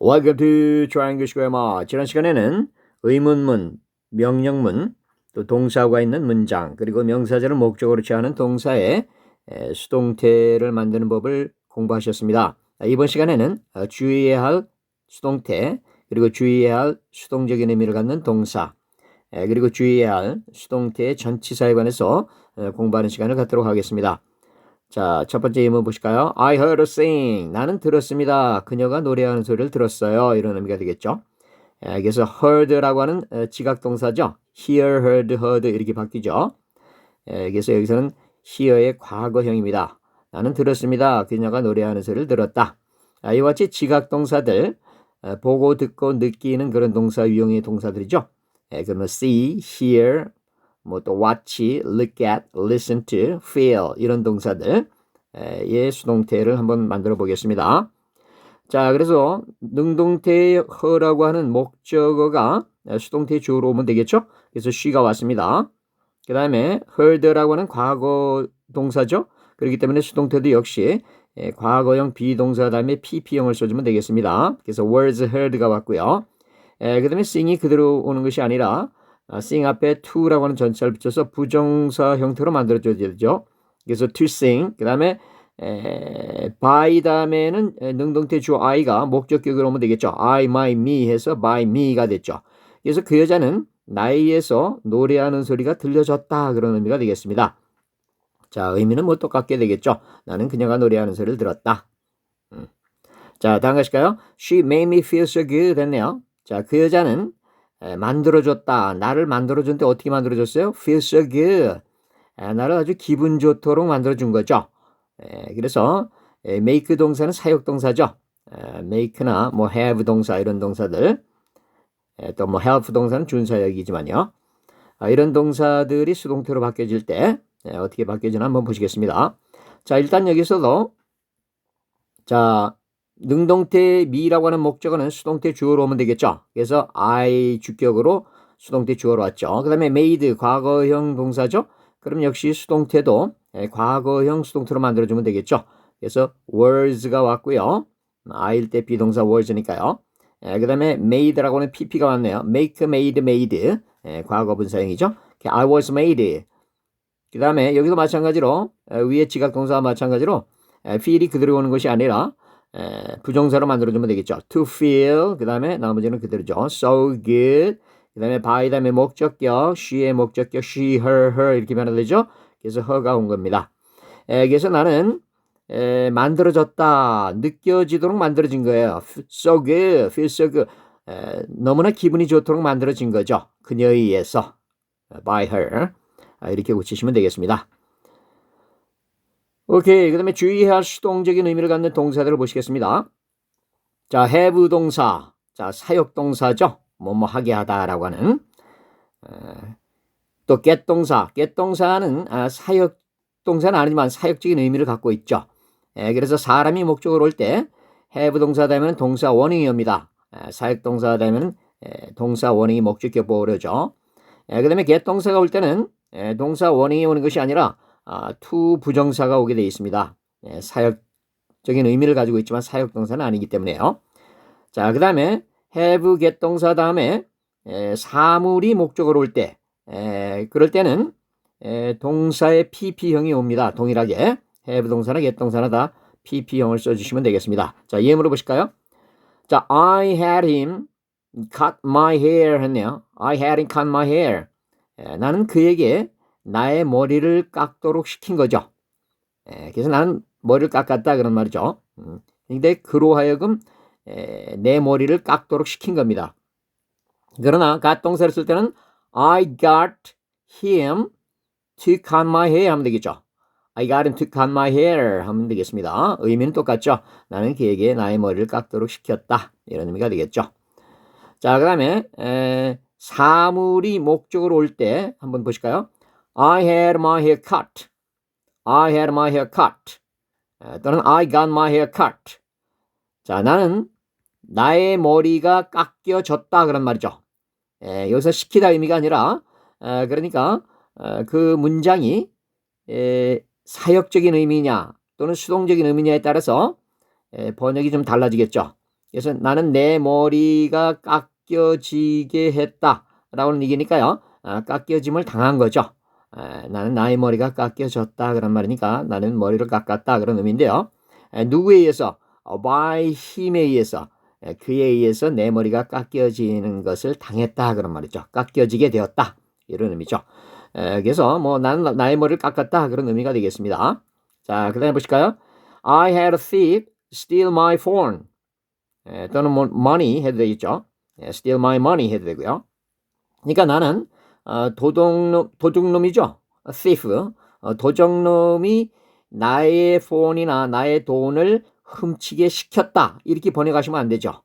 Welcome to Triangle Grammar. 지난 시간에는 의문문, 명령문, 또 동사가 있는 문장, 그리고 명사절을 목적으로 취하는 동사의 에, 수동태를 만드는 법을 공부하셨습니다. 아, 이번 시간에는 어, 주의해야 할 수동태, 그리고 주의해야 할 수동적인 의미를 갖는 동사, 에, 그리고 주의해야 할 수동태의 전치사에 관해서 어, 공부하는 시간을 갖도록 하겠습니다. 자, 첫 번째 의문 보실까요? I heard her sing. 나는 들었습니다. 그녀가 노래하는 소리를 들었어요. 이런 의미가 되겠죠. 에, 그래서 heard라고 하는 에, 지각 동사죠. hear, heard, heard 이렇게 바뀌죠. 에, 그래서 여기서는 hear의 과거형입니다. 나는 들었습니다. 그녀가 노래하는 소리를 들었다. 아, 이와 같이 지각 동사들 에, 보고 듣고 느끼는 그런 동사 유형의 동사들이죠. 에, 그러면 see, hear, 뭐또 watch, look at, listen to, feel 이런 동사들 의 수동태를 한번 만들어 보겠습니다. 자, 그래서 능동태의 허라고 하는 목적어가 수동태 주어로 오면 되겠죠? 그래서 she가 왔습니다. 그 다음에 heard라고 하는 과거 동사죠? 그렇기 때문에 수동태도 역시 예, 과거형 비동사 다음에 pp형을 써주면 되겠습니다. 그래서 words heard가 왔고요. 예, 그 다음에 sing이 그대로 오는 것이 아니라 아, sing 앞에 to라고 하는 전치사를 붙여서 부정사 형태로 만들어줘야 되죠. 그래서 to sing, 그 다음에 by 다음에는 에, 능동태 주어 I가 목적격으로 오면 되겠죠. I, my, me 해서 by me가 됐죠. 그래서 그 여자는 나이에서 노래하는 소리가 들려졌다 그런 의미가 되겠습니다. 자, 의미는 뭐 똑같게 되겠죠. 나는 그녀가 노래하는 소리를 들었다. 음. 자, 다음 가실까요? She made me feel so good 했네요. 자, 그 여자는 에, 만들어줬다. 나를 만들어줬는데 어떻게 만들어줬어요? Feel so good. 에, 나를 아주 기분 좋도록 만들어준 거죠. 에, 그래서 에, make 동사는 사역 동사죠. 에, make나 뭐 have 동사 이런 동사들 또 뭐 help 동사는 준사역이지만요. 아, 이런 동사들이 수동태로 바뀌어질 때 에, 어떻게 바뀌어지나 한번 보시겠습니다. 자 일단 여기서도 자 능동태 미라고 하는 목적어는 수동태 주어로 오면 되겠죠. 그래서 I 주격으로 수동태 주어로 왔죠. 그 다음에 made 과거형 동사죠. 그럼 역시 수동태도 예, 과거형 수동태로 만들어주면 되겠죠. 그래서 words가 왔고요. I일 때 비동사 words니까요. 예, 그 다음에 made라고 하는 pp가 왔네요. make, made, made. 예, 과거 분사형이죠. I was made. 그 다음에 여기도 마찬가지로 에, 위에 지각 동사와 마찬가지로 에, feel이 그대로 오는 것이 아니라 에, 부정사로 만들어주면 되겠죠. to feel 그 다음에 나머지는 그대로죠. so good 그 다음에 by 다음에 목적격 she의 목적격 she, her, her 이렇게 변화되죠. 그래서 her가 온 겁니다. 에, 그래서 나는 에, 만들어졌다 느껴지도록 만들어진 거예요. so good, feel so good 에, 너무나 기분이 좋도록 만들어진 거죠. 그녀에 의해서 by her 아, 이렇게 고치시면 되겠습니다. 오케이. 그 다음에 주의해야 할 수동적인 의미를 갖는 동사들을 보시겠습니다. 자, have 동사. 자, 사역 동사죠. 뭐뭐 하게 하다라고 하는. 어, 또 get 동사. get 동사는 아, 사역 동사는 아니지만 사역적인 의미를 갖고 있죠. 예, 그래서 사람이 목적으로 올때 have 동사 되면 동사 원형이 옵니다. 예, 사역 동사 되면 예, 동사 원형이 목적격 보호려죠. 예, 그 다음에 get 동사가 올 때는 예, 동사 원형이 오는 것이 아니라 아, to 부정사가 오게 되어 있습니다. 예, 사역적인 의미를 가지고 있지만 사역 동사는 아니기 때문에요. 자, 그 다음에 have get 동사 다음에 에, 사물이 목적으로 올 때, 에, 그럴 때는 에, 동사의 pp형이 옵니다. 동일하게 have 동사나 get 동사나 다 pp형을 써주시면 되겠습니다. 자, 예문으로 보실까요? 자, I had him cut my hair 했네요. I had him cut my hair. 에, 나는 그에게 나의 머리를 깎도록 시킨 거죠. 에, 그래서 나는 머리를 깎았다 그런 말이죠. 음, 근데 그로 하여금 에, 내 머리를 깎도록 시킨 겁니다. 그러나 got 동사를 쓸 때는 I got him to cut my hair 하면 되겠죠. I got him to cut my hair 하면 되겠습니다. 의미는 똑같죠. 나는 그에게 나의 머리를 깎도록 시켰다. 이런 의미가 되겠죠. 자, 그 다음에 사물이 목적으로 올 때 한번 보실까요? I had my hair cut. I had my hair cut. 또는 I got my hair cut. 자, 나는 나의 머리가 깎여졌다 그런 말이죠. 에, 여기서 시키다 의미가 아니라 에, 그러니까 에, 그 문장이 에, 사역적인 의미냐 또는 수동적인 의미냐에 따라서 에, 번역이 좀 달라지겠죠. 그래서 나는 내 머리가 깎여지게 했다라고는 얘기니까요. 아, 깎여짐을 당한 거죠. 에, 나는 나의 머리가 깎여졌다 그런 말이니까 나는 머리를 깎았다 그런 의미인데요. 에, 누구에 의해서 어, by 힘에 의해서 에, 그에 의해서 내 머리가 깎여지는 것을 당했다 그런 말이죠. 깎여지게 되었다 이런 의미죠. 에, 그래서 뭐 나는 나의 머리를 깎았다 그런 의미가 되겠습니다. 자, 그다음에 보실까요? I had a thief steal my phone. 에, 또는 뭐 money 해도 되겠죠. 에, steal my money 해도 되고요. 그러니까 나는 어, 도둑놈, 도둑놈이죠. thief. 어, 도적놈이 나의 폰이나 나의 돈을 훔치게 시켰다. 이렇게 번역하시면 안 되죠.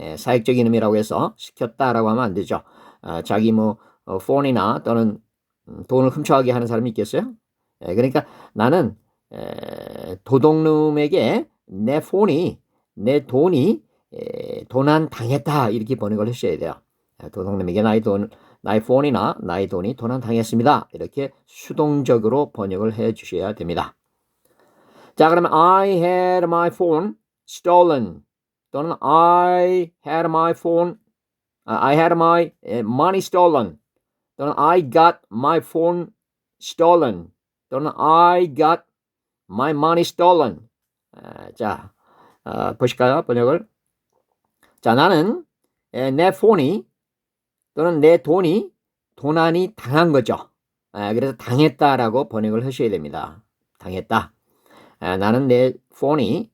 예, 사역적인 의미라고 해서 시켰다라고 하면 안 되죠. 아, 자기 뭐 어, 폰이나 또는 음, 돈을 훔쳐가게 하는 사람이 있겠어요? 예, 그러니까 나는 에, 도둑놈에게 내 폰이 내 돈이 에, 도난 당했다 이렇게 번역을 하셔야 돼요. 예, 도둑놈에게 나의 돈 나의 폰이나 나의 돈이 도난 당했습니다. 이렇게 수동적으로 번역을 해 주셔야 됩니다. 자, 그러면 I had my phone stolen 또는 I had my phone I had my money stolen 또는 I got my phone stolen 또는 I got my money stolen 자, 어, 보실까요? 번역을 자, 나는 내 폰이 또는 내 돈이 도난이 당한 거죠. 아, 그래서 당했다라고 번역을 하셔야 됩니다. 당했다. 아, 나는 내 폰이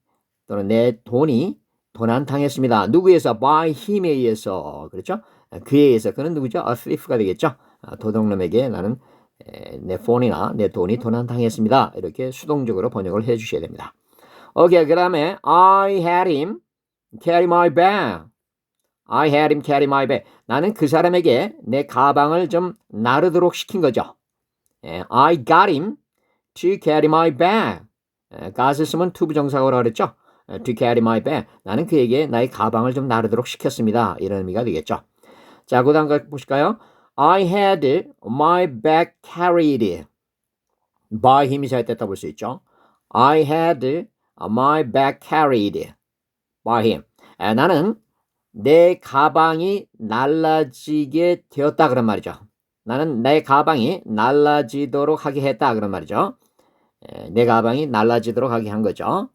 또는 내 돈이 도난 당했습니다. 누구에서? by 힘에 의해서. 그렇죠? 아, 그에 의해서. 그는 누구죠? a thief가 되겠죠? 아, 도둑놈에게 나는 에, 내 폰이나 내 돈이 도난 당했습니다. 이렇게 수동적으로 번역을 해 주셔야 됩니다. 오케이. 그 다음에 I had him carry my bag. I had him carry my bag. 나는 그 사람에게 내 가방을 좀 나르도록 시킨 거죠. 예, I got him to carry my bag. 쓰면 to 부정사고라고 그랬죠. 예, to carry my bag. 나는 그에게 나의 가방을 좀 나르도록 시켰습니다. 이런 의미가 되겠죠. 자, 그 다음 거 보실까요? I had my bag carried by 힘이 잘됐다 볼 수 있죠. I had my bag carried by him. 에, 나는 내 가방이 날라지게 되었다 그런 말이죠. 나는 내 가방이 날라지도록 하게 했다 그런 말이죠. 에, 내 가방이 날라지도록 하게 한 거죠.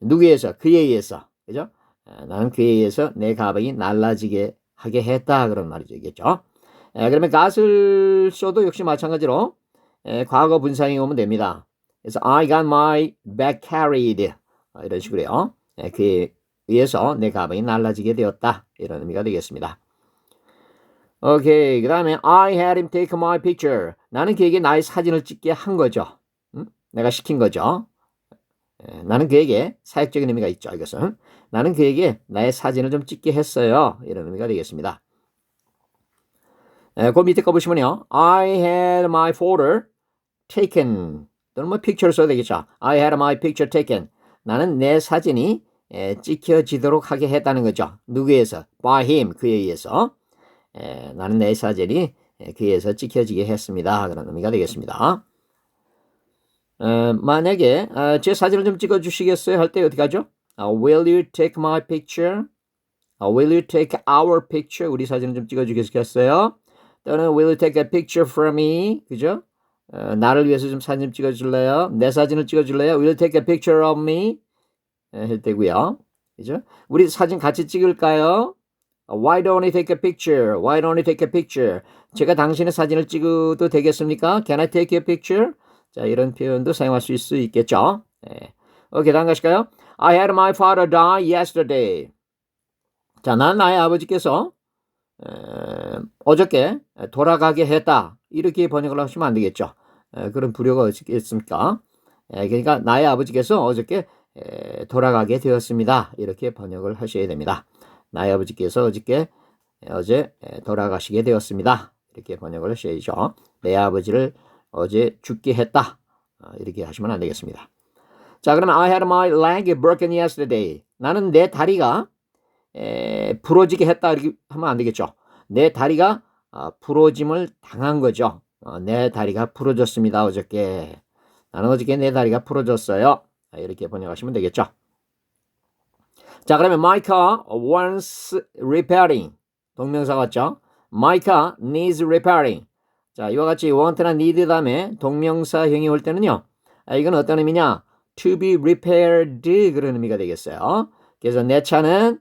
누구에 의해서? 그에 의해서. 그죠? 에, 나는 그에 의해서 내 가방이 날라지게 하게 했다 그런 말이죠. 에, 그러면 gat을 써도 역시 마찬가지로 에, 과거 분사형이 오면 됩니다. 그래서 I got my bag carried 어, 이런 식으로요. 에, 그에 의해서 내 가방이 날라지게 되었다. 이런 의미가 되겠습니다. 오케이. 그 다음에 I had him take my picture. 나는 그에게 나의 사진을 찍게 한 거죠. 응? 내가 시킨 거죠. 에, 나는 그에게 사역적인 의미가 있죠. 이것은. 나는 그에게 나의 사진을 좀 찍게 했어요. 이런 의미가 되겠습니다. 에, 그 밑에 거 보시면요. I had my photo taken. 또는 뭐 picture 써도 되겠죠. I had my picture taken. 나는 내 사진이 에, 찍혀지도록 하게 했다는 거죠. 누구에서? by him, 그에 의해서. 에, 나는 내 사진이 그에 의해서 찍혀지게 했습니다. 그런 의미가 되겠습니다. 어, 만약에 어, 제 사진을 좀 찍어 주시겠어요? 할 때 어떻게 하죠? Uh, will you take my picture? Uh, will you take our picture? 우리 사진을 좀 찍어 주시겠어요? 또는 will you take a picture from me? 그죠? 어, 나를 위해서 좀 사진 좀 찍어 줄래요? 내 사진을 찍어 줄래요? Will you take a picture of me? 할 때고요. 그죠? 우리 사진 같이 찍을까요? Why don't we take a picture? Why don't we take a picture? 제가 당신의 사진을 찍어도 되겠습니까? Can I take a picture? 자, 이런 표현도 사용하실 수 있겠죠. 네. 오케이, 다음 가실까요? I had my father die yesterday. 자, 난 나의 아버지께서 에, 어저께 돌아가게 했다. 이렇게 번역을 하시면 안 되겠죠. 에, 그런 불효가 어떻겠습니까? 그러니까 나의 아버지께서 어저께 에, 돌아가게 되었습니다. 이렇게 번역을 하셔야 됩니다. 나의 아버지께서 어저께 어제 돌아가시게 되었습니다. 이렇게 번역을 하셔야죠. 내 아버지를 어제 죽게 했다. 어, 이렇게 하시면 안 되겠습니다. 자, 그러면 I had my leg broken yesterday. 나는 내 다리가 에, 부러지게 했다. 이렇게 하면 안 되겠죠. 내 다리가 어, 부러짐을 당한 거죠. 어, 내 다리가 부러졌습니다. 어저께. 나는 어저께 내 다리가 부러졌어요. 이렇게 번역하시면 되겠죠. 자, 그러면 my car wants repairing. 동명사 같죠? My car needs repairing. 자, 이와 같이 want나 need 다음에 동명사형이 올 때는요. 아, 이건 어떤 의미냐? to be repaired 그런 의미가 되겠어요. 그래서 내 차는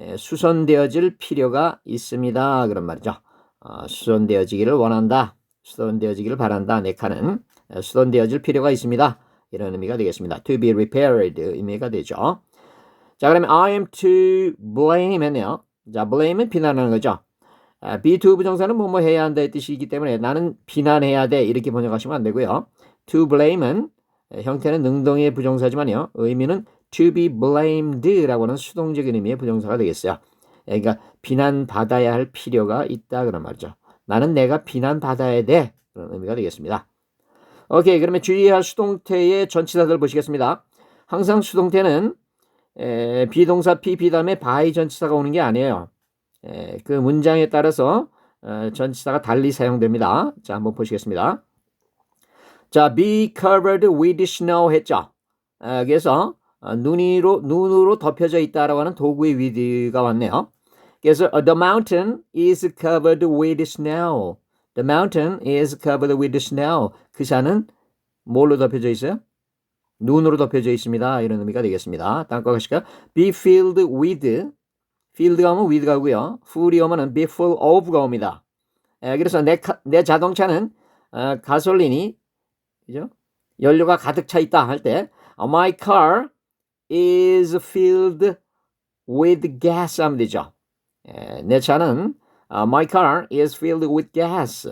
예, 수선되어질 필요가 있습니다. 그런 말이죠. 어, 수선되어지기를 원한다. 수선되어지기를 바란다. 내 차는 예, 수선되어질 필요가 있습니다. 이런 의미가 되겠습니다. to be repaired 의미가 되죠. 자, 그러면 I am to blame 했네요. 자, blame은 비난하는 거죠. 아, be to 부정사는 뭐뭐 해야 한다의 뜻이기 때문에 나는 비난해야 돼 이렇게 번역하시면 안 되고요. to blame은 형태는 능동의 부정사지만요. 의미는 to be blamed라고 하는 수동적인 의미의 부정사가 되겠어요. 그러니까 비난받아야 할 필요가 있다 그런 말이죠. 나는 내가 비난받아야 돼 그런 의미가 되겠습니다. 오케이 그러면 주의할 수동태의 전치사들 보시겠습니다. 항상 수동태는 에, 비동사 PP 다음에 by 전치사가 오는 게 아니에요. 에, 그 문장에 따라서 어, 전치사가 달리 사용됩니다. 자 한번 보시겠습니다. 자 be covered with snow 했죠. 에, 그래서 어, 눈으로 눈으로 덮여져 있다라고 하는 도구의 with가 왔네요. 그래서 the mountain is covered with snow. The mountain is covered with snow. 그 산은 뭘로 덮여져 있어요? 눈으로 덮여져 있습니다. 이런 의미가 되겠습니다. 땅과 가시가 be filled with field가 오면 with가 오고요. full이 오면 be full of가 옵니다. 에, 그래서 내, 내 자동차는 어, 가솔린이 그죠? 연료가 가득 차 있다 할 때 my car is filled with gas 하면 되죠. 에, 내 차는 uh, my car is filled with gas.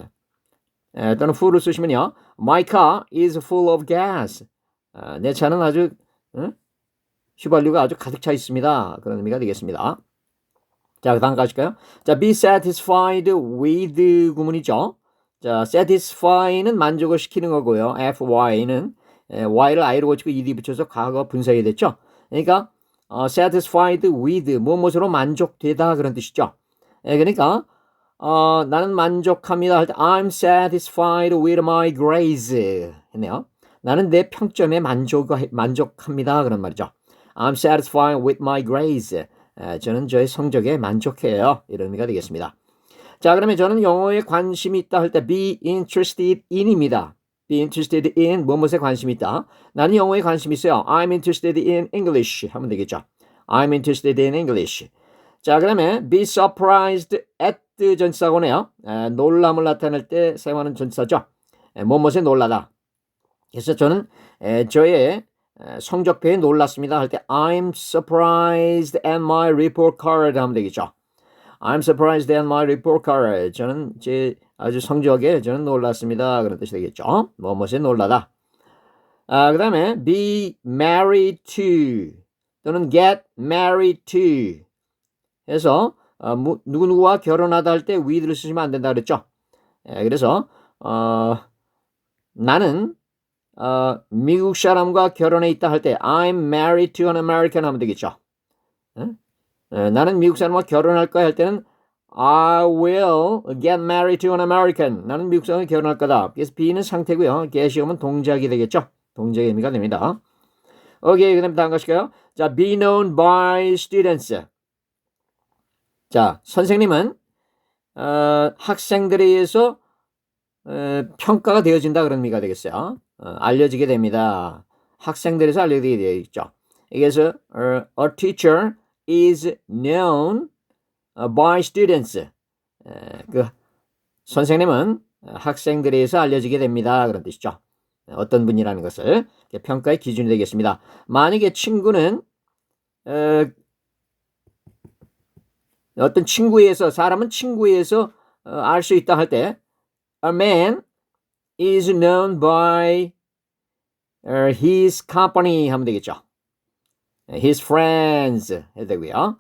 에, 또는 full을 쓰시면요. My car is full of gas. 아, 내 차는 아주 응? 휘발유가 아주 가득 차 있습니다. 그런 의미가 되겠습니다. 자, 그 다음 가실까요? 자, be satisfied with 구문이죠. 자, satisfy는 만족을 시키는 거고요. fy는 에, y를 i로 고치고 ed 붙여서 과거 분사가 됐죠. 그러니까 어, satisfied with 무엇으로 만족되다 그런 뜻이죠. 에, 그러니까 어, 나는 만족합니다 할 때 I'm satisfied with my grades 했네요. 나는 내 평점에 만족, 만족합니다. 그런 말이죠. I'm satisfied with my grades. 에, 저는 저의 성적에 만족해요. 이런 의미가 되겠습니다. 자, 그러면 저는 영어에 관심이 있다 할 때 be interested in입니다. be interested in 무엇에 관심이 있다. 나는 영어에 관심이 있어요. I'm interested in English 하면 되겠죠. I'm interested in English. 자, 그러면 be surprised at 전치사고네요. 에, 놀람을 나타낼 때 사용하는 전치사죠. 에, 무엇에 놀라다. 그래서 저는 에, 저의 성적표에 놀랐습니다 할 때 I'm surprised at my report card 하면 되겠죠. I'm surprised at my report card. 저는 제 아주 성적에 저는 놀랐습니다. 그런 뜻이 되겠죠. 뭐뭐에 놀라다. 아, 그 다음에 be married to 또는 get married to 해서 어, 누구누구와 결혼하다 할 때 with를 쓰시면 안 된다 그랬죠. 예, 그래서 어, 나는 어, 미국 사람과 결혼해 있다 할 때 I'm married to an American 하면 되겠죠. 에? 에, 나는 미국 사람과 결혼할 거야 할 때는 I will get married to an American. 나는 미국 사람과 결혼할 거다. 그래서 be는 상태고요. get이 오면 동작이 되겠죠. 동작의 의미가 됩니다. 오케이, 그 다음 다음 가실까요? 자, be known by students. 자, 선생님은 어, 학생들에 의해서 어, 평가가 되어진다 그런 의미가 되겠어요. 어, 알려지게 됩니다. 학생들에서 알려지게 되어 있죠. 그래서 uh, a teacher is known by students. 에, 그 선생님은 학생들에서 알려지게 됩니다. 그런 뜻이죠. 어떤 분이라는 것을 평가의 기준이 되겠습니다. 만약에 친구는 어, 어떤 친구에서 사람은 친구에서 어, 알수 있다 할 때 a man is known by uh, his company 하면 되겠죠. his friends 해도 되고요.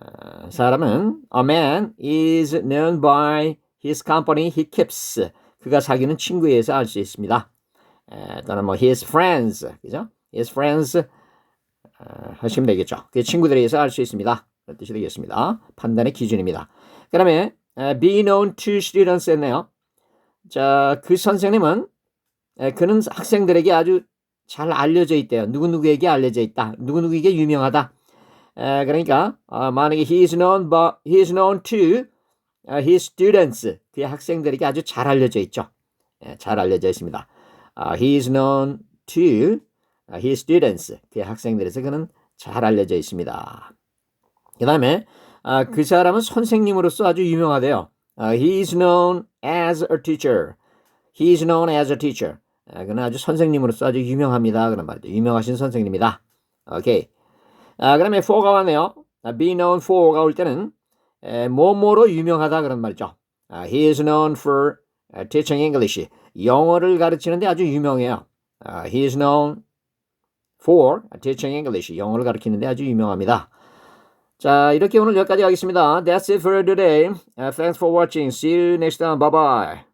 어, 사람은 a man is known by his company he keeps. 그가 사귀는 친구에 의해서 알 수 있습니다. 에, 또는 뭐 his friends, 그죠? his friends 어, 하시면 되겠죠. 그 친구들에 의해서 알 수 있습니다. 뜻이 되겠습니다. 판단의 기준입니다. 그 다음에 be known to students 했네요. 자, 그 선생님은 에, 그는 학생들에게 아주 잘 알려져 있대요. 누구누구에게 알려져 있다. 누구누구에게 유명하다. 에, 그러니까 아, 만약에 he is known by, he is known to 아, his students 그의 학생들에게 아주 잘 알려져 있죠. 예, 잘 알려져 있습니다. 아, he is known to 아, his students 그의 학생들에서 그는 잘 알려져 있습니다. 그 다음에 아, 그 사람은 선생님으로서 아주 유명하대요. 아, he is known as a teacher. He is known as a teacher. 아, 그는 아주 선생님으로서 아주 유명합니다. 그런 말이죠. 유명하신 선생님이다. 오케이. 아, 그 다음에 for가 왔네요. 아, be known for가 올 때는 에, 뭐뭐로 유명하다 그런 말이죠. 아, he is known for uh, teaching English. 영어를 가르치는데 아주 유명해요. 아, he is known for teaching English. 영어를 가르치는데 아주 유명합니다. 자, 이렇게 오늘 여기까지 하겠습니다. That's it for today. Uh, thanks for watching. See you next time. Bye bye.